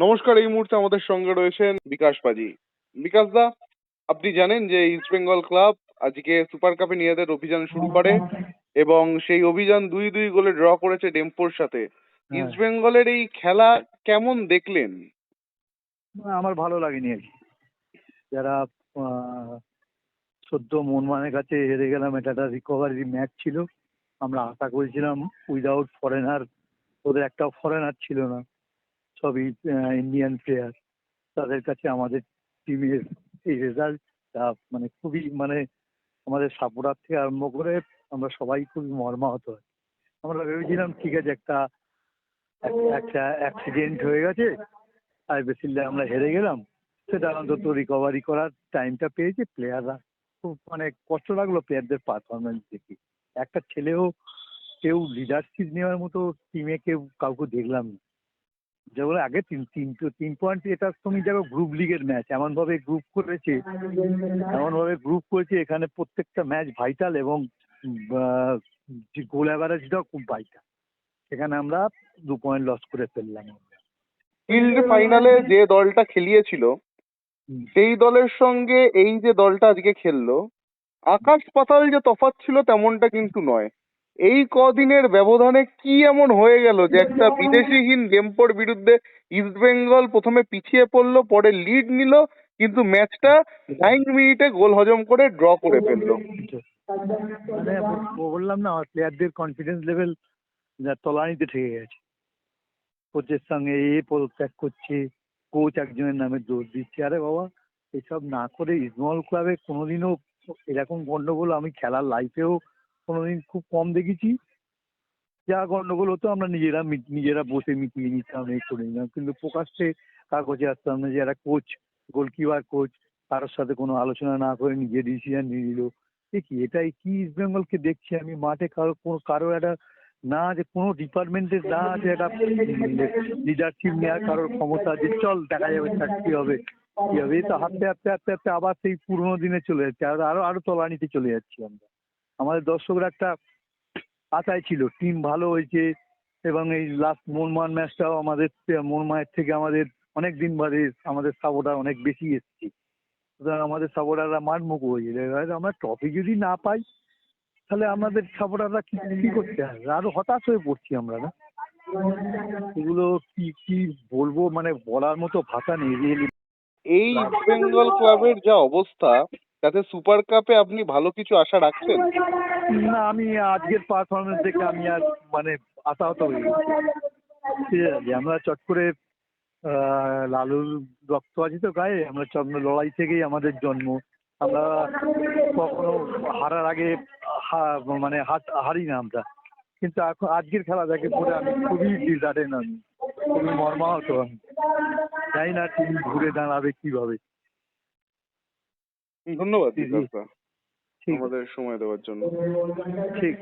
নমস্কার এই মুহূর্তে আমাদের সঙ্গে রয়েছেন বিকাশ পাজি। বিকাশ দা আপনি জানেন যে ইস্ট বেঙ্গল ক্লাব আজকে সুপার কাপে নিজেদের অভিযান শুরু করে এবং সেই অভিযান দুই দুই গোলে ড্র করেছে ডেম্পোর সাথে। হ্যাঁ। ইস্ট বেঙ্গলের এই খেলা কেমন দেখলেন? আমার ভালো লাগেনি আর কি। যারা সদ্য মোহনবাগানের কাছে হেরে গেলাম এটা একটা রিকভারি ম্যাচ ছিল। আমরা আশা করেছিলাম উইদাউট ফরেনার ওদের একটাও ফরেনার ছিল না। সবই ইন্ডিয়ান প্লেয়ার তাদের কাছে আমাদের টিমের এই রেজাল্ট মানে খুবই মানে আমাদের সাপোর্টার থেকে আরম্ভ করে আমরা সবাই খুবই মর্মাহত হয়। আমরা ভেবেছিলাম, ঠিক আছে, একটা একটা অ্যাক্সিডেন্ট হয়ে গেছে, আর বেসিলে আমরা হেরে গেলাম। সেটা অন্তত রিকভারি করার টাইমটা পেয়েছে। প্লেয়াররা খুব মানে কষ্ট লাগল প্লেয়ারদের পারফরমেন্স দেখে। একটা ছেলেও কেউ লিডারশিপ নেওয়ার মতো টিমে কেউ কাউকে দেখলাম না। যেগুলো আগে তিন তিন তিন পয়েন্ট এটার সঙ্গে যাবে গ্রুপ লিগের ম্যাচ এমন ভাবে গ্রুপ করেছে এমন ভাবে গ্রুপ করেছে এখানে প্রত্যেকটা ম্যাচ ভাইটাল এবং গোল অ্যাভারেজটাও খুব ভাইটাল সেখানে আমরা দু পয়েন্ট লস করে ফেললাম। ফিল্ড ফাইনালে যে দলটা খেলিয়েছিল সেই দলের সঙ্গে এই যে দলটা আজকে খেললো আকাশ পাতাল যে তফাৎ ছিল তেমনটা কিন্তু নয়। এই কদিনের ব্যবধানে কি এমন হয়ে গেল যে একটা বিদেশিহীন ডেম্পোর বিরুদ্ধে ইস্ট বেঙ্গল প্রথমে পিছিয়ে পড়ল, পরে লিড নিল, কিন্তু ম্যাচটা নাইন মিনিটে গোল হজম করে ড্র করে ফেলল। মানে বললাম না আমার প্লেয়ারদের কনফিডেন্স লেভেল তলানিতে ঠেকে গেছে। কোচের সঙ্গে এ পদত্যাগ করছে কোচ একজনের নামে দোষ দিচ্ছে। আরে বাবা, এসব না করে ইসমল ক্লাবে কোনোদিনও এরকম গন্ডগোল আমি খেলার লাইফেও কোনোদিন খুব কম দেখেছি। যা গন্ডগোল হতো, আমরা নিজেরা নিজেরা বসে মিটিয়ে নিতাম এই করে নিতাম। কিন্তু প্রকাশ্যে কাগজে আসতাম না যে একটা কোচ গোলকিপার কোচ কারোর সাথে কোনো আলোচনা না করে নিজে ডিসিশন নিয়ে নিল। দেখি এটাই কি ইস্ট বেঙ্গলকে দেখছি আমি? মাঠে কারও, কোনো, কারও একটা না যে কোনো ডিপার্টমেন্টের না যে একটা লিডারশিপ নেওয়ার কারোর ক্ষমতা যে চল, দেখা যাবে কি হবে কি হবে। এই তো হাঁটতে হাঁটতে হাঁটতে হাঁটতে আবার সেই পুরোনো দিনে চলে যাচ্ছে। আরও আরও তলানিতে চলে যাচ্ছি আমরা। আমাদের দর্শকরা একটা আশায় ছিল টিম ভালো হয়েছে এবং এই লাস্ট মোহনমান ম্যাচটাও আমাদের মোহনমায়ের থেকে আমাদের অনেক দিন বাদে আমাদের সাপোর্টার অনেক বেশি এসছে। সুতরাং আমাদের সাপোর্টাররা মারমুখ হয়ে এবার আমরা ট্রফি যদি না পাই, তাহলে আমাদের সাপোর্টাররা কি কি করতে হবে আরও হতাশ হয়ে পড়ছি আমরা না? এগুলো কি কি বলব? মানে বলার মতো ভাষা নেই এই বেঙ্গল ক্লাবের যা অবস্থা তাতে সুপার কাপে আপনি ভালো কিছু আশা রাখছেন? না, আমি আজকের পারফরমেন্স দেখে আমি আর মানে আশাহত গেছি ঠিক আছে আমরা চট করে লালুর রক্ত আছে তো গায়ে, আমরা চন্দ্র লড়াই থেকেই আমাদের জন্ম। আমরা কখনো হারার আগে মানে হাত, হারি না আমরা। কিন্তু এখন আজকের খেলা দেখে পরে আমি খুবই ডিজার্টেন আমি, খুবই মর্মাহত আমি। জানি না ঘুরে দাঁড়াবে কীভাবে। ধন্যবাদ। বিকাশ দা আমাদের সময় দেওয়ার জন্য। ঠিক।